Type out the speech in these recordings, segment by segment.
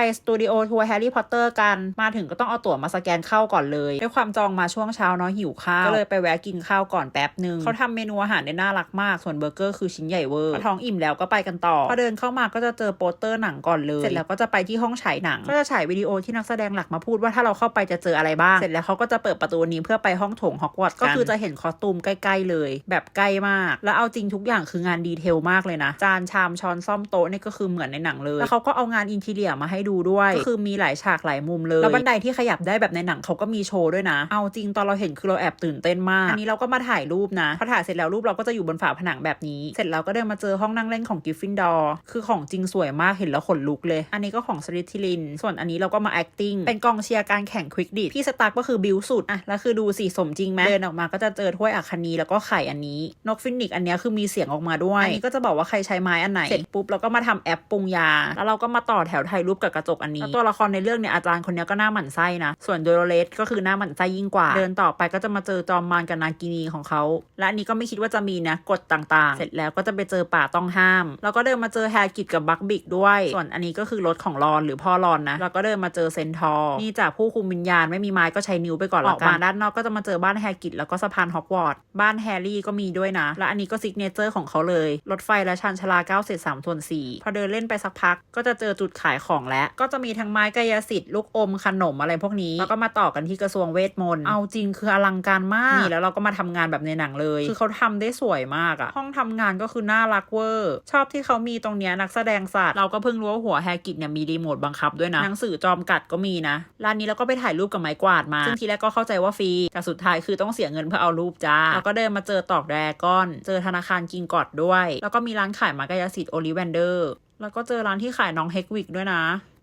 ไปสตูดิโอทัวร์แฮร์รี่พอตเตอร์กัน มาถึงก็ต้องเอาตั๋วมาสแกนเข้าก่อนเลย ด้วยความจองมาช่วงเช้าเนาะหิวข้าว ก็เลยไปแวะกินข้าวก่อนแป๊บนึงเขาทำเมนูอาหารได้น่ารักมาก ส่วนเบอร์เกอร์คือชิ้นใหญ่เวอร์พอท้องอิ่มแล้วก็ไปกันต่อ พอเดินเข้ามาก็จะเจอโปสเตอร์หนังก่อนเลย เสร็จแล้วก็จะไปที่ห้องฉายหนัง ก็จะฉายวิดีโอที่นักแสดงหลักมาพูดว่าถ้าเราเข้าไปจะเจออะไรบ้าง เสร็จแล้วเขาก็จะเปิดประตูนี้เพื่อไปห้องโถงฮอกวอตส์ก็คือจะเห็นคอสตูมใกล้ๆเลย แบบใกล้มาก แล้วเอาจริงทุกอย่างคืองานดีเทลมากเลยนะ จานชามช้อนซ่อมโต๊ะนี่ก็คือเหมือนในหนังเลย แล้วเขาก็เอางานอินทีเรียมาให้ดูด้วย ก็คือมีหลายฉากหลายมุมเลย แล้วบันไดที่ขยับได้แบบในหนังเขาก็มีโชว์ด้วยนะ เอาจริงตอนเราเห็นคือเราแอบตื่นเต้นมาก อันนี้เราก็มาถ่ายรูปนะพอถ่ายเสร็จแล้วรูปเราก็จะอยู่บนฝาผนังแบบนี้ เสร็จแล้วก็เดินมาเจอห้องนั่งเล่นของกิฟฟินดอร์คือของจริงสวยมากเห็นแล้วขนลุกเลย อันนี้ก็ของสลิทิลิน ส่วนอันนี้เราก็มา acting เป็นกองเชียร์การแข่งควิกดิพี่สตาร์ก็คือบิวสุดอะแล้วคือดูสิสมจริงไหมเดินออกมาก็จะเจอถ้วยอัคคนีแล้วก็ไข่อันนี้นกฟินิกซ์อันเนี้ยคือมีเสียงออกมาด้วยอันนี้ก็จะบอกว่าใครใช้ไม้อันไหนเสร็จปุ๊บเราก็มาทำแอปปรุงยา แล้วเราก็มาต่อแถวถ่ายรูปกับกระจกอันนี้แล้วตัวละครในเรื่องเนี่ยอาจารย์คนเนี้ยก็หน้าหมั่นไส้นะ ส่วนโดโรเลสก็คือหน้าหมั่นไส้ยิ่งกว่า เดินต่อไปก็จะมาเจอจอมมารกับนากินีของเขา และอันนี้ก็ไม่คิดว่าจะมีนะกฎต่างๆ เสร็จแล้วก็จะไปเจอป่าต้องห้าม แล้วก็เดินมาเจอแฮร์กิตกับบักบิกด้วย ส่วนอันนี้ก็คือรถของรอนหรือพ่อรอนนะ แล้วก็เดินมาเจอเซนทอร์นี่จากผู้คุมวิญญาณไม่มีไม้ก็ใช้นิ้วไปก่อนละกันออกมาด้านนอกก็จะมาเจอบ้านแฮร์กิตแล้วก็สะพานฮอกวอตส์บ้านแฮร์รี่ก็มีด้วยนะ และอันนี้ก็ซิกเนเจอร์ของเขาเลย รถไฟและชานชาลา9เศษ3ส่วน4พอเดินเล่นไปสักพักก็จะเจอจุดขายของแล้วก็จะมีทั้งไม้กายสิทธิ์ลูกอมขนมอะไรพวกนี้ แล้วก็มาต่อกันที่กระทรวงเวทมนต์ เอาจริงคืออลังการมากนี่แล้วเราก็มาทำงานแบบในหนังเลย คือเขาทำได้สวยมากอะห้องทำงานก็คือน่ารักเวอร์ ชอบที่เขามีตรงเนี้ยนักแสดงศาสตร์เราก็เพิ่งรู้ว่าหัวแฮกิตเนี่ยมีรีโมทบังคับด้วยนะหนังสือจอมกัดก็มีนะร้านนี้เราก็ไปถ่ายรูปกับไม้กวาดมาซึ่งทีแรกก็เข้าใจว่าฟรีแต่สุดท้ายคือต้องเสียเงินเพื่อเอารูปจ้าแล้วก็เดินมาเจอตอกแดรกอน เจอธนาคารกิงกอดด้วย แล้วก็มีร้านขายไม้กายสิทธิ์โอลิแวนเดอร์แล้วก็เจอร้านที่ขายน้องเฮกวิกด้วยนะ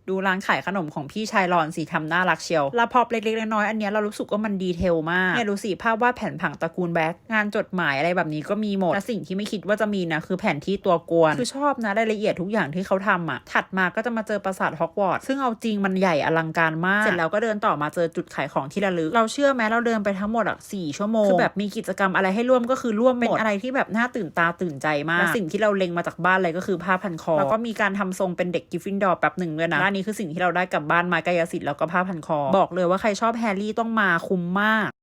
ดูร้านขายขนมของพี่ชายรอนสีทำน่ารักเชียวแลาพอเล็กๆน้อยๆอันเนี้ยเรารู้สึกว่ามันดีเทลมากเนี่ยดูสิภาพวาดแผ่นผังตระกูลแบ็กงานจดหมายอะไรแบบนี้ก็มีหมดและสิ่งที่ไม่คิดว่าจะมีนะคือแผ่นที่ตัวกวนคือชอบนะรายละเอียดทุกอย่างที่เขาทำอะถัดมาก็จะมาเจอปราสาทฮอกวอตส์ซึ่งเอาจริงมันใหญ่อลังการมาก เสร็จแล้วก็เดินต่อมาเจอจุดขายของที่ระลึก เราเชื่อไหมเราเดินไปทั้งหมดอะสี่ชั่วโมงคือแบบมีกิจกรรมอะไรให้ร่วมก็คือร่วมเป็นอะไรที่แบบน่าตื่นตาตื่นใจมากและสิ่งที่เราเล็งมาจากบ้านเลยก็คือผ้าพันคอแล้วก็มีการทำทรงเป็นเด็กกิฟฟินดอร์แป๊บหนึ่งด้วยนะนี้คือสิ่งที่เราได้กลับบ้านมากายสิทธิ์แล้วก็ผ้าพันคอ บอกเลยว่าใครชอบแฮร์รี่ต้องมาคุ้มมาก